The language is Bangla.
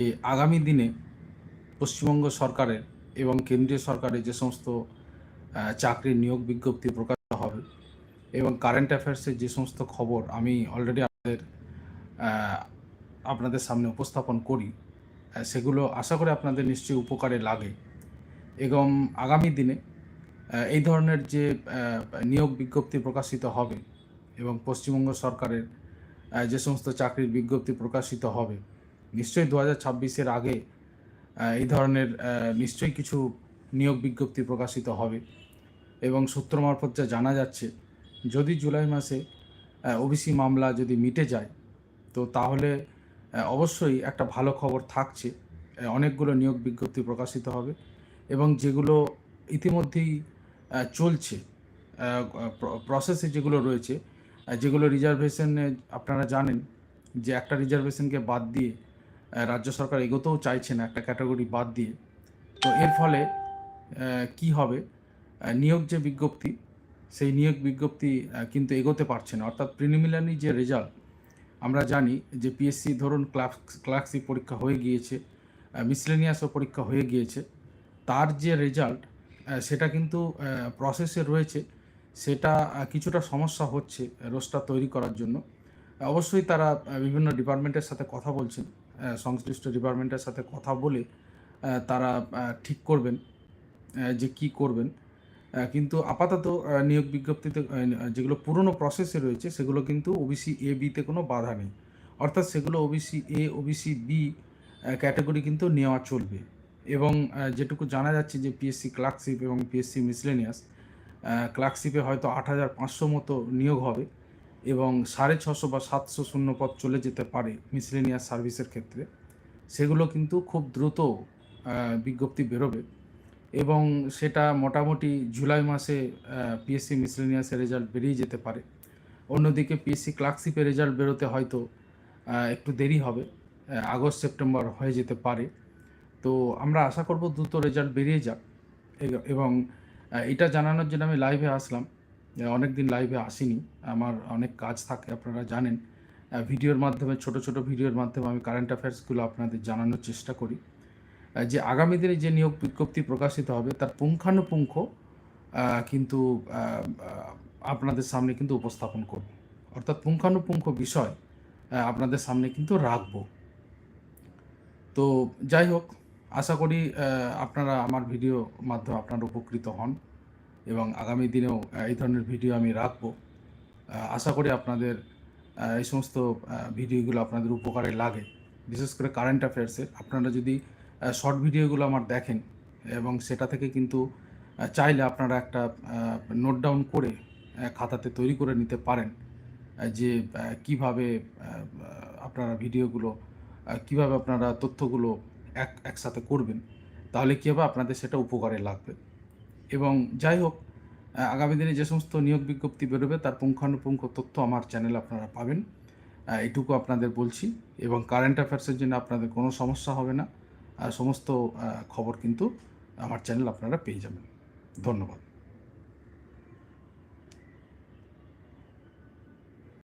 এই আগামী দিনে পশ্চিমবঙ্গ সরকারের এবং কেন্দ্রীয় সরকারের যে সমস্ত চাকরির নিয়োগ বিজ্ঞপ্তি প্রকাশিত হবে এবং কারেন্ট অ্যাফেয়ার্সের যে সমস্ত খবর আমি অলরেডি আপনাদের আপনাদের সামনে উপস্থাপন করি সেগুলো আশা করি আপনাদের নিশ্চয়ই উপকারে লাগে এবং আগামী দিনে এই ধরনের যে নিয়োগ বিজ্ঞপ্তি প্রকাশিত হবে এবং পশ্চিমবঙ্গ সরকারের যে সমস্ত চাকরির বিজ্ঞপ্তি প্রকাশিত হবে নিশ্চয়ই দু হাজার ছাব্বিশের আগে এই ধরনের নিশ্চয়ই কিছু নিয়োগ বিজ্ঞপ্তি প্রকাশিত হবে। এবং সূত্র মারফত যা জানা যাচ্ছে, যদি জুলাই মাসে ওবিসি মামলা যদি মিটে যায়, তো তাহলে অবশ্যই একটা ভালো খবর থাকছে অনেকগুলো নিয়োগ বিজ্ঞপ্তি প্রকাশিত হবে এবং যেগুলো ইতিমধ্যেই চলছে প্রসেসে যেগুলো রয়েছে যেগুলো রিজার্ভেশনে আপনারা জানেন যে একটা রিজার্ভেশনকে বাদ দিয়ে রাজ্য সরকার এগোতেও চাইছে না একটা ক্যাটাগরি বাদ দিয়ে। তো এর ফলে কি হবে? নিয়োগ যে বিজ্ঞপ্তি, সেই নিয়োগ বিজ্ঞপ্তি কিন্তু এগোতে পারছে না। অর্থাৎ প্রিলিমিনারি যে রেজাল্ট আমরা জানি যে পিএসসি ধরুন ক্লাস ক্লার্কশিপ পরীক্ষা হয়ে গিয়েছে মিসলেনিয়াসও পরীক্ষা হয়ে গিয়েছে। তার যে রেজাল্ট সেটা কিন্তু প্রসেসে রয়েছে। সেটা কিছুটা সমস্যা হচ্ছে রোস্টার তৈরি করার জন্য। অবশ্যই তারা বিভিন্ন ডিপার্টমেন্টের সাথে কথা বলছেন। সংশ্লিষ্ট ডিপার্টমেন্টের সাথে কথা বলে তারা ঠিক করবেন যে কি করবেন। কিন্তু আপাতত নিয়োগ বিজ্ঞপ্তিতে যেগুলো পুরনো প্রসেসে রয়েছে, সেগুলো কিন্তু ওবিসি এ বিতে কোনো বাধা নেই। অর্থাৎ সেগুলো OBC A OBC B category কিন্তু নেওয়া চলবে। এবং যেটুকু জানা যাচ্ছে যে পিএসসি ক্লার্কশিপ এবং পিএসসি মিসলেনিয়াস ক্লার্কশিপে হয়তো আট হাজার পাঁচশো মতো নিয়োগ হবে। এবং সাড়ে ছশো বা সাতশো শূন্য পদ চলে যেতে পারে মিসলেনিয়াস সার্ভিসের ক্ষেত্রে। সেগুলো কিন্তু খুব দ্রুত বিজ্ঞপ্তি বেরোবে এবং সেটা মোটামুটি জুলাই মাসে পিএসসি মিসলেনিয়াসের রেজাল্ট বেরিয়ে যেতে পারে। অন্যদিকে পিএসসি ক্লার্কশিপের রেজাল্ট বেরোতে হয়তো একটু দেরি হবে আগস্ট, সেপ্টেম্বর হয়ে যেতে পারে। তো আমরা আশা করব দ্রুত রেজাল্ট বেরিয়ে যাক। এবং এটা জানানোর জন্য আমি লাইভে আসলাম। অনেক দিন লাইভে আসিনি। আমার অনেক কাজ থাকে, আপনারা জানেন। ভিডিওর মাধ্যমে, ছোট ছোট ভিডিওর মাধ্যমে আমি কারেন্ট অ্যাফেয়ার্সগুলো আপনাদের জানানোর চেষ্টা করি। যে আগামী দিনে যে নিয়োগ বিজ্ঞপ্তি প্রকাশিত হবে, তার পুঙ্খানুপুঙ্খ কিন্তু আপনাদের সামনে কিন্তু উপস্থাপন করব। অর্থাৎ পুঙ্খানুপুঙ্খ বিষয় আপনাদের সামনে কিন্তু রাখব। তো যাই হোক, আশা করি আপনারা আমার ভিডিও মাধ্যমে আপনারা উপকৃত হন। এবং আগামী দিনেও এই ধরনের ভিডিও আমি রাখব। আশা করি আপনাদের এই সমস্ত ভিডিওগুলো আপনাদের উপকারে লাগে। বিশেষ করে কারেন্ট অ্যাফেয়ার্সে আপনারা যদি শর্ট ভিডিওগুলো আমার দেখেন এবং সেটা থেকে কিন্তু চাইলে আপনারা একটা নোট ডাউন করে খাতাতে তৈরি করে নিতে পারেন যে কীভাবে আপনারা ভিডিওগুলো কীভাবে আপনারা তথ্যগুলো এক, একসাথে করবেন, তাহলে কী হবে আপনাদের সেটা উপকারে লাগবে। এবং যাই হোক আগামী দিনে যে সমস্ত নিয়োগ বিজ্ঞপ্তি বেরোবে, তার পুঙ্খানুপুঙ্খ তথ্য আমার চ্যানেল আপনারা পাবেন। এটুকু আপনাদের বলছি এবং কারেন্ট অ্যাফেয়ার্সের জন্য আপনাদের কোনো সমস্যা হবে না। সমস্ত খবর কিন্তু আমার চ্যানেল আপনারা পেয়ে যাবেন। ধন্যবাদ।